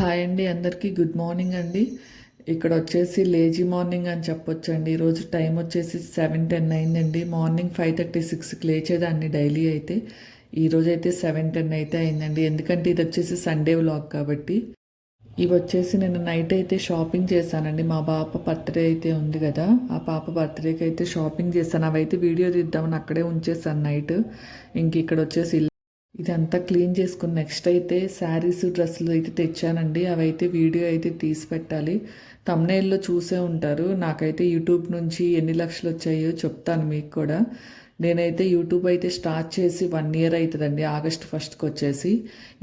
Hi అండి అందరికీ good morning అండి. ఇక్కడ వచ్చేసి లేజీ మార్నింగ్ అని చెప్పొచ్చండి. ఈరోజు టైం వచ్చేసి సెవెన్ టెన్ అయిందండి. మార్నింగ్ ఫైవ్ థర్టీ సిక్స్కి లేచేదాన్ని డైలీ అయితే. ఈరోజు అయితే సెవెన్ టెన్ అయితే అయిందండి. ఎందుకంటే ఇది వచ్చేసి సండే వ్లాగ్ కాబట్టి. ఇవి వచ్చేసి నేను నైట్ అయితే షాపింగ్ చేశానండి. మా పాప బర్త్డే అయితే ఉంది కదా. ఆ పాప బర్త్డేకి అయితే షాపింగ్ చేశాను. అవైతే వీడియో తీద్దామని అక్కడే ఉంచేసాను నైట్. ఇంక ఇక్కడ వచ్చేసి ఇదంతా క్లీన్ చేసుకుని నెక్స్ట్ అయితే శారీస్ డ్రెస్సులు అయితే తెచ్చానండి. అవైతే వీడియో అయితే తీసి పెట్టాలి. తమ్నేల్లో చూసే ఉంటారు. నాకైతే యూట్యూబ్ నుంచి ఎన్ని లక్షలు వచ్చాయో చెప్తాను మీకు కూడా. నేనైతే యూట్యూబ్ అయితే స్టార్ట్ చేసి వన్ ఇయర్ అవుతుందండి ఆగస్ట్ ఫస్ట్కి వచ్చేసి.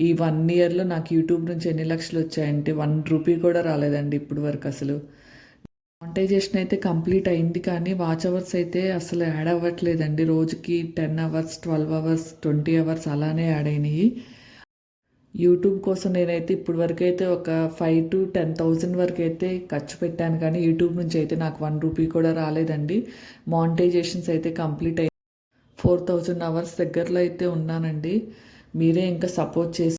ఈ వన్ ఇయర్లో నాకు యూట్యూబ్ నుంచి ఎన్ని లక్షలు వచ్చాయంటే వన్ రూపీ కూడా రాలేదండి ఇప్పుడు వరకు అసలు. మానిటైజేషన్ అయితే కంప్లీట్ అయింది కానీ వాచ్ అవర్స్ అయితే అసలు యాడ్ అవ్వట్లేదండి. రోజుకి ten hours twelve hours twenty hours అలానే యాడ్ అయినాయి. యూట్యూబ్ కోసం నేనైతే ఇప్పుడు వరకు అయితే ఒక ఫైవ్ టు టెన్ థౌజండ్ వరకు అయితే ఖర్చు పెట్టాను కానీ యూట్యూబ్ నుంచి అయితే నాకు వన్ రూపీ కూడా రాలేదండి. మానిటైజేషన్స్ అయితే కంప్లీట్ అయ్యి ఫోర్ థౌజండ్ అవర్స్ దగ్గరలో అయితే ఉన్నానండి. మీరే ఇంకా సపోర్ట్ చేసి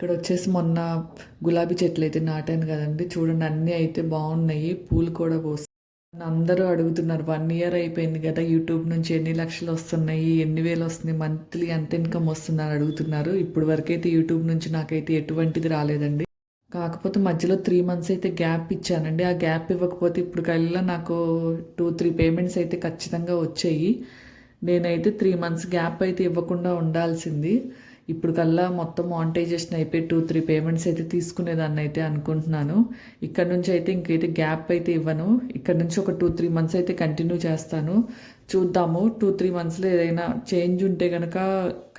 ఇక్కడ వచ్చేసి మొన్న గులాబీ చెట్లు అయితే నాటాను కదండి. చూడండి అన్నీ అయితే బాగున్నాయి. పూలు కూడా పోస్తాయి అందరూ అడుగుతున్నారు వన్ ఇయర్ అయిపోయింది కదా యూట్యూబ్ నుంచి ఎన్ని లక్షలు వస్తున్నాయి ఎన్ని వేలు వస్తుంది మంత్లీ ఎంత ఇన్కమ్ వస్తుంది అని అడుగుతున్నారు. ఇప్పుడు వరకైతే యూట్యూబ్ నుంచి నాకైతే ఎటువంటిది రాలేదండి. కాకపోతే మధ్యలో త్రీ మంత్స్ అయితే గ్యాప్ ఇచ్చానండి. ఆ గ్యాప్ ఇవ్వకపోతే ఇప్పుడు కల్లా నాకు టూ త్రీ పేమెంట్స్ అయితే ఖచ్చితంగా వచ్చాయి. నేనైతే త్రీ మంత్స్ గ్యాప్ అయితే ఇవ్వకుండా ఉండాల్సింది. ఇప్పుడు కల్లా మొత్తం మానిటైజేషన్ అయిపోయి టూ త్రీ పేమెంట్స్ అయితే తీసుకునేదాన్ని అయితే అనుకుంటున్నాను. ఇక్కడ నుంచి అయితే ఇంకైతే గ్యాప్ అయితే ఇవ్వను. ఇక్కడ నుంచి ఒక టూ త్రీ మంత్స్ అయితే కంటిన్యూ చేస్తాను. చూద్దాము. టూ త్రీ మంత్స్లో ఏదైనా చేంజ్ ఉంటే కనుక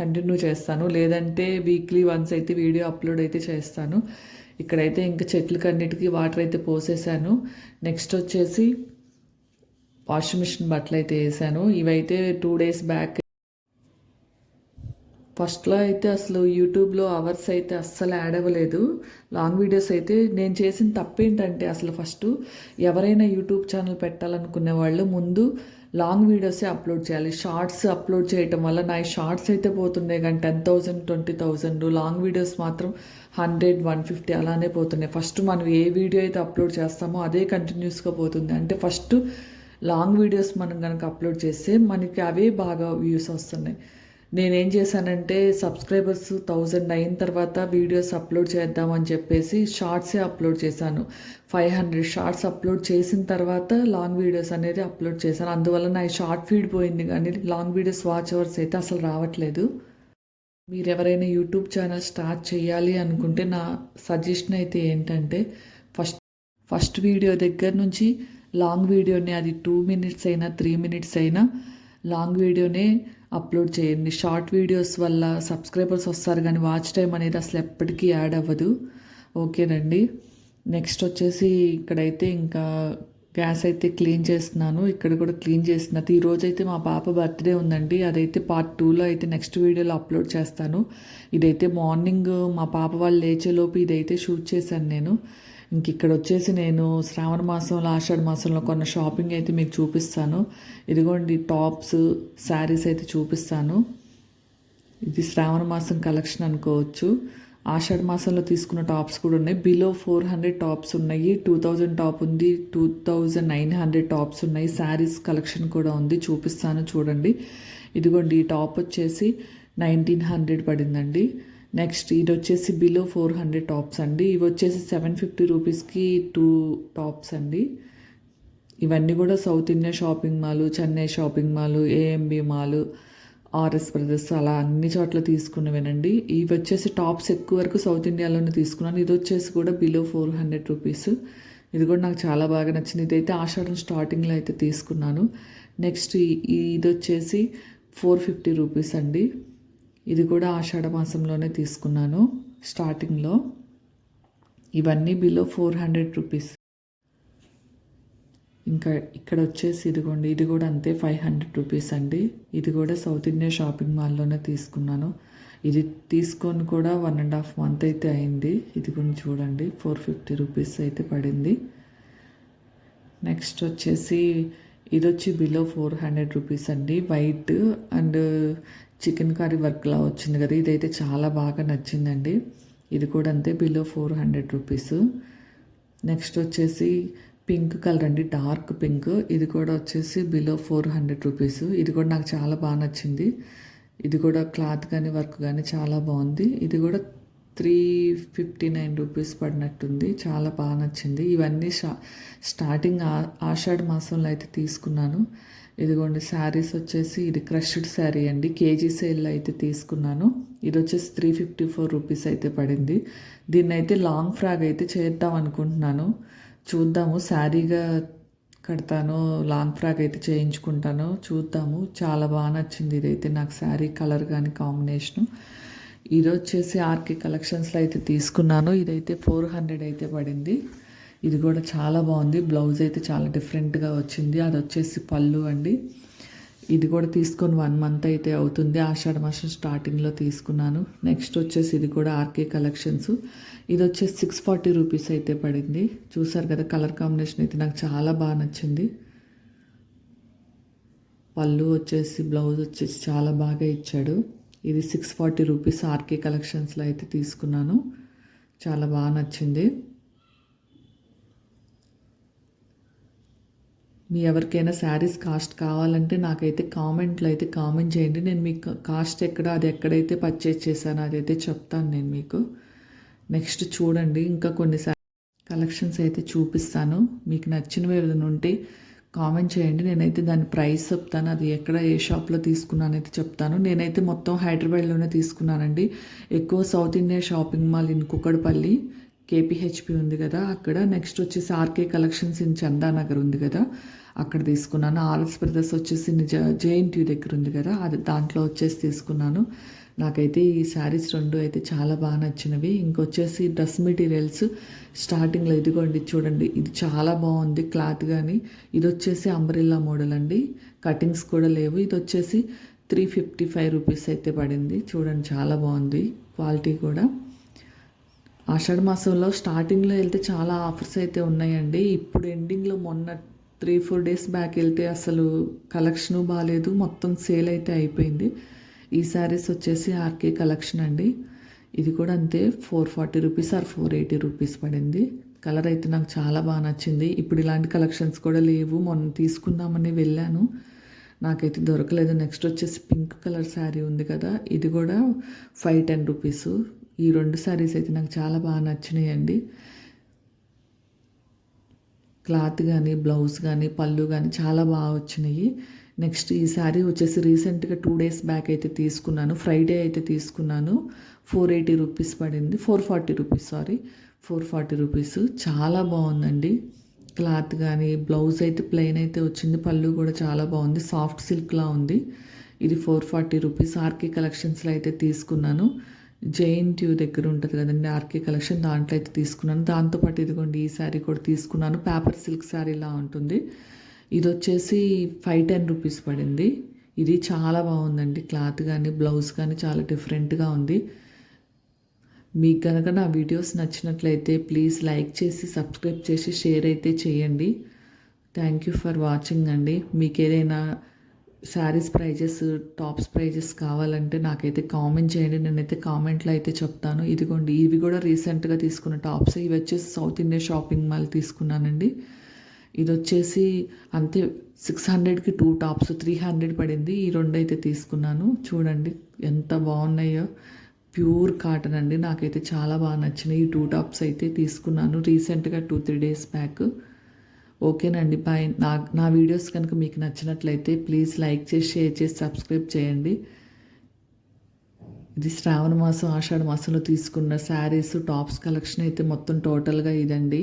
కంటిన్యూ చేస్తాను. లేదంటే వీక్లీ వన్స్ అయితే వీడియో అప్లోడ్ అయితే చేస్తాను. ఇక్కడైతే ఇంకా చెట్లకి అన్నిటికీ వాటర్ అయితే పోసేసాను. నెక్స్ట్ వచ్చేసి వాషింగ్ మిషన్ బట్టలు అయితే వేసాను. ఇవైతే టూ డేస్ బ్యాక్ ఫస్ట్లో అయితే అసలు యూట్యూబ్లో అవర్స్ అయితే అస్సలు యాడ్ అవ్వలేదు. లాంగ్ వీడియోస్ అయితే నేను చేసిన తప్పేంటంటే అసలు ఫస్ట్ ఎవరైనా యూట్యూబ్ ఛానల్ పెట్టాలనుకునే వాళ్ళు ముందు లాంగ్ వీడియోసే అప్లోడ్ చేయాలి. షార్ట్స్ అప్లోడ్ చేయటం వల్ల నా షార్ట్స్ అయితే పోతున్నాయి కానీ ten thousand twenty thousand long videos మాత్రం హండ్రెడ్ వన్ ఫిఫ్టీ అలానే పోతున్నాయి. ఫస్ట్ మనం ఏ వీడియో అయితే అప్లోడ్ చేస్తామో అదే కంటిన్యూస్గా పోతుంది. అంటే ఫస్ట్ లాంగ్ వీడియోస్ మనం కనుక అప్లోడ్ చేస్తే మనకి అవే బాగా వ్యూస్ వస్తున్నాయి. నేనేం చేశానంటే సబ్స్క్రైబర్స్ థౌజండ్ అయిన తర్వాత వీడియోస్ అప్లోడ్ చేద్దామని చెప్పేసి షార్ట్సే అప్లోడ్ చేశాను. ఫైవ్ హండ్రెడ్ షార్ట్స్ అప్లోడ్ చేసిన తర్వాత లాంగ్ వీడియోస్ అనేది అప్లోడ్ చేశాను. అందువల్ల నా షార్ట్ ఫీడ్ పోయింది కానీ లాంగ్ వీడియోస్ వాచ్ అవర్స్ అయితే అసలు రావట్లేదు. మీరు ఎవరైనా యూట్యూబ్ ఛానల్ స్టార్ట్ చేయాలి అనుకుంటే నా సజెషన్ అయితే ఏంటంటే ఫస్ట్ ఫస్ట్ వీడియో దగ్గర నుంచి లాంగ్ వీడియోని అది టూ మినిట్స్ అయినా త్రీ మినిట్స్ అయినా లాంగ్ వీడియోనే అప్లోడ్ చేయండి. షార్ట్ వీడియోస్ వల్ల సబ్స్క్రైబర్స్ వస్తారు కానీ వాచ్ టైం అనేది అసలు ఎప్పటికీ యాడ్ అవ్వదు. ఓకేనండి. నెక్స్ట్ వచ్చేసి ఇక్కడైతే ఇంకా గ్యాస్ అయితే క్లీన్ చేస్తున్నాను. ఇక్కడ కూడా క్లీన్ చేస్తున్నట్టు ఈరోజైతే అయితే మా పాప బర్త్డే ఉందండి. అదైతే పార్ట్ టూలో అయితే నెక్స్ట్ వీడియోలో అప్లోడ్ చేస్తాను. ఇదైతే మార్నింగ్ మా పాప వాళ్ళు లేచేలోపు ఇదైతే షూట్ చేశాను నేను. ఇంక ఇక్కడ వచ్చేసి నేను శ్రావణ మాసంలో ఆషాఢ మాసంలో కొన్న షాపింగ్ అయితే మీకు చూపిస్తాను. ఇదిగోండి టాప్స్ శారీస్ అయితే చూపిస్తాను. ఇది శ్రావణ మాసం కలెక్షన్ అనుకోవచ్చు. ఆషాఢ మాసంలో తీసుకున్న టాప్స్ కూడా ఉన్నాయి. బిలో ఫోర్ హండ్రెడ్ టాప్స్ ఉన్నాయి. టూ థౌజండ్ టాప్ ఉంది. Two thousand nine hundred tops ఉన్నాయి. శారీస్ కలెక్షన్ కూడా ఉంది. చూపిస్తాను చూడండి. ఇదిగోండి ఈ టాప్ వచ్చేసి నైన్టీన్ హండ్రెడ్ పడిందండి. నెక్స్ట్ ఇది వచ్చేసి బిలో ఫోర్ హండ్రెడ్ టాప్స్ అండి. ఇవి వచ్చేసి సెవెన్ ఫిఫ్టీ రూపీస్కి టూ టాప్స్ అండి. ఇవన్నీ కూడా South India shopping mall Chennai shopping mall AMB Mall RS Brothers అలా అన్ని చోట్ల తీసుకున్నవేనండి ఇవి వచ్చేసి టాప్స్ ఎక్కువ వరకు సౌత్ ఇండియాలోనే తీసుకున్నాను. ఇది వచ్చేసి కూడా బిలో ఫోర్ హండ్రెడ్ రూపీస్ ఇది కూడా నాకు చాలా బాగా నచ్చింది. ఇదైతే ఆషాఢం స్టార్టింగ్లో అయితే తీసుకున్నాను. నెక్స్ట్ ఇది వచ్చేసి ఫోర్ ఫిఫ్టీ రూపీస్ అండి. ఇది కూడా ఆషాఢ మాసంలోనే తీసుకున్నాను స్టార్టింగ్లో ఇవన్నీ బిలో ఫోర్ హండ్రెడ్ రూపీస్ ఇంకా ఇక్కడ వచ్చేసి ఇదిగోండి ఇది కూడా అంతే ఫైవ్ హండ్రెడ్ రూపీస్ అండి. ఇది కూడా సౌత్ ఇండియా షాపింగ్ మాల్లోనే తీసుకున్నాను. ఇది తీసుకొని కూడా వన్ అండ్ హాఫ్ మంత్ అయితే అయింది. ఇది కూడా చూడండి ఫోర్ ఫిఫ్టీ రూపీస్ అయితే పడింది. నెక్స్ట్ వచ్చేసి ఇది వచ్చి బిలో ఫోర్ హండ్రెడ్ రూపీస్ అండి. వైట్ అండ్ చికెన్ కర్రీ వర్క్లా వచ్చింది కదా ఇదైతే చాలా బాగా నచ్చిందండి. ఇది కూడా అంతే below four hundred rupees. Next వచ్చేసి పింక్ కలర్ అండి డార్క్ పింక్. ఇది కూడా వచ్చేసి బిలో ఫోర్ హండ్రెడ్ రూపీస్. ఇది కూడా నాకు చాలా బాగా నచ్చింది. ఇది కూడా క్లాత్ కానీ వర్క్ కానీ చాలా బాగుంది. ఇది కూడా త్రీ ఫిఫ్టీ నైన్ రూపీస్ పడినట్టుంది. చాలా బాగా నచ్చింది. ఇవన్నీ షా స్టార్టింగ్ ఆషాఢ మాసంలో అయితే తీసుకున్నాను. ఇదిగోండి శారీస్ వచ్చేసి ఇది క్రష్డ్ శారీ అండి. కేజీ సేల్లో అయితే తీసుకున్నాను. ఇది వచ్చేసి త్రీ ఫిఫ్టీ ఫోర్ రూపీస్ అయితే పడింది. దీన్ని అయితే లాంగ్ ఫ్రాగ్ అయితే చేద్దాం అనుకుంటున్నాను. చూద్దాము శారీగా కడతాను లాంగ్ ఫ్రాక్ అయితే చేయించుకుంటాను చూద్దాము. చాలా బాగా నచ్చింది ఇదైతే. నాకు శారీ కలర్ కానీ కాంబినేషను. ఇది వచ్చేసి ఆర్కే కలెక్షన్స్లో అయితే తీసుకున్నాను. ఇదైతే ఫోర్ హండ్రెడ్ అయితే పడింది. ఇది కూడా చాలా బాగుంది. బ్లౌజ్ అయితే చాలా డిఫరెంట్గా వచ్చింది. అది వచ్చేసి పళ్ళు అండి. ఇది కూడా తీసుకొని వన్ మంత్ అయితే అవుతుంది. ఆషాఢ మాసం స్టార్టింగ్లో తీసుకున్నాను. నెక్స్ట్ వచ్చేసి ఇది కూడా ఆర్కే కలెక్షన్స్ ఇది వచ్చేసి సిక్స్ ఫార్టీ రూపీస్ అయితే పడింది. చూసారు కదా కలర్ కాంబినేషన్ అయితే నాకు చాలా బాగా నచ్చింది. పళ్ళు వచ్చేసి బ్లౌజ్ వచ్చేసి చాలా బాగా ఇచ్చాడు. ఇది సిక్స్ ఫార్టీ రూపీస్ ఆర్కే కలెక్షన్స్లో అయితే తీసుకున్నాను. చాలా బాగా నచ్చింది. మీ ఎవరికైనా శారీస్ కాస్ట్ కావాలంటే నాకైతే కామెంట్లో అయితే కామెంట్ చేయండి. నేను మీకు కాస్ట్ ఎక్కడ అది ఎక్కడైతే పర్చేజ్ చేశానో అదైతే చెప్తాను నేను మీకు. నెక్స్ట్ చూడండి ఇంకా కొన్ని కలెక్షన్స్ అయితే చూపిస్తాను. మీకు నచ్చినవి ఏదైనా ఉంటే కామెంట్ చేయండి. నేనైతే దాని ప్రైస్ చెప్తాను. అది ఎక్కడ ఏ షాప్లో తీసుకున్నాను అయితే చెప్తాను. నేనైతే మొత్తం హైదరాబాద్లోనే తీసుకున్నానండి. ఎక్కువ South India shopping mall in Kukatpally KPHB ఉంది కదా అక్కడ నెక్స్ట్ వచ్చేసి ఆర్కే కలెక్షన్స్ ఇన్ చందానగర్ ఉంది కదా అక్కడ తీసుకున్నాను. ఆర్ఎస్ బ్రదర్స్ వచ్చేసి నిజ జేఎన్టీ దగ్గర ఉంది కదా అది దాంట్లో వచ్చేసి తీసుకున్నాను. నాకైతే ఈ శారీస్ రెండు అయితే చాలా బాగా నచ్చినవి. ఇంకొచ్చేసి డ్రెస్ మెటీరియల్స్ స్టార్టింగ్లో ఇదిగోండి చూడండి ఇది చాలా బాగుంది క్లాత్ కానీ ఇది వచ్చేసి అంబ్రిల్లా మోడల్ అండి కటింగ్స్ కూడా లేవు. ఇది వచ్చేసి త్రీ ఫిఫ్టీ ఫైవ్ రూపీస్ అయితే పడింది. చూడండి చాలా బాగుంది క్వాలిటీ కూడా. ఆషాఢ మాసంలో స్టార్టింగ్లో వెళ్తే చాలా ఆఫర్స్ అయితే ఉన్నాయండి. ఇప్పుడు ఎండింగ్లో మొన్న త్రీ ఫోర్ డేస్ బ్యాక్ వెళ్తే అసలు కలెక్షను బాగాలేదు మొత్తం సేల్ అయితే అయిపోయింది. ఈ శారీస్ వచ్చేసి ఆర్కే కలెక్షన్ అండి. ఇది కూడా అంతే four forty rupees or four eighty rupees పడింది. కలర్ అయితే నాకు చాలా బాగా నచ్చింది. ఇప్పుడు ఇలాంటి కలెక్షన్స్ కూడా లేవు. మొన్న తీసుకుందామని వెళ్ళాను. నాకైతే దొరకలేదు. నెక్స్ట్ వచ్చేసి పింక్ కలర్ శారీ ఉంది కదా. ఇది కూడా ఫైవ్ టెన్ రూపీస్ ఈ రెండు సారీస్ అయితే నాకు చాలా బాగా నచ్చినాయండి. క్లాత్ కానీ బ్లౌజ్ కానీ పళ్ళు కానీ చాలా బాగా వచ్చినాయి. నెక్స్ట్ ఈ శారీ వచ్చేసి రీసెంట్గా టూ డేస్ బ్యాక్ అయితే తీసుకున్నాను. ఫ్రైడే అయితే తీసుకున్నాను. ఫోర్ ఎయిటీ రూపీస్ పడింది. Four forty rupees sorry four forty rupees చాలా బాగుందండి. క్లాత్ కానీ బ్లౌజ్ అయితే ప్లెయిన్ అయితే వచ్చింది. పళ్ళు కూడా చాలా బాగుంది. సాఫ్ట్ సిల్క్లా ఉంది. ఇది ఫోర్ ఫార్టీ రూపీస్ ఆర్కే కలెక్షన్స్లో అయితే తీసుకున్నాను. జేఎన్టీయూ దగ్గర ఉంటుంది కదండి ఆర్కే కలెక్షన్ దాంట్లో అయితే తీసుకున్నాను. దాంతోపాటు ఇదిగోండి ఈ శారీ కూడా తీసుకున్నాను. పేపర్ సిల్క్ శారీలా ఉంటుంది. ఇది వచ్చేసి ఫైవ్ టెన్ రూపీస్ పడింది. ఇది చాలా బాగుందండి. క్లాత్ కానీ బ్లౌజ్ కానీ చాలా డిఫరెంట్గా ఉంది. మీకు కనుక నా వీడియోస్ నచ్చినట్లయితే ప్లీజ్ లైక్ చేసి సబ్స్క్రైబ్ చేసి షేర్ అయితే చేయండి. థ్యాంక్ యూ ఫర్ వాచింగ్ అండి. మీకు ఏదైనా శారీస్ ప్రైజెస్ టాప్స్ ప్రైజెస్ కావాలంటే నాకైతే కామెంట్ చేయండి. నేనైతే కామెంట్లో అయితే చెప్తాను. ఇదిగోండి ఇవి కూడా రీసెంట్గా తీసుకున్న టాప్స్. ఇవి వచ్చేసి సౌత్ ఇండియా షాపింగ్ మాల్ తీసుకున్నానండి. ఇది వచ్చేసి అంతే సిక్స్ హండ్రెడ్కి టూ టాప్స్ త్రీ హండ్రెడ్ పడింది. ఈ రెండు అయితే తీసుకున్నాను. చూడండి ఎంత బాగున్నాయో. ప్యూర్ కాటన్ అండి. నాకైతే చాలా బాగా నచ్చినాయి. ఈ టూ టాప్స్ అయితే తీసుకున్నాను. రీసెంట్గా టూ త్రీ డేస్ బ్యాక్. ఓకేనండి బాయ్. నా నా వీడియోస్ కనుక మీకు నచ్చినట్లయితే ప్లీజ్ లైక్ చేసి షేర్ చేసి సబ్స్క్రైబ్ చేయండి. ఇది శ్రావణ మాసం ఆషాఢ మాసంలో తీసుకున్న శారీస్ టాప్స్ కలెక్షన్ అయితే మొత్తం టోటల్గా ఇదండి.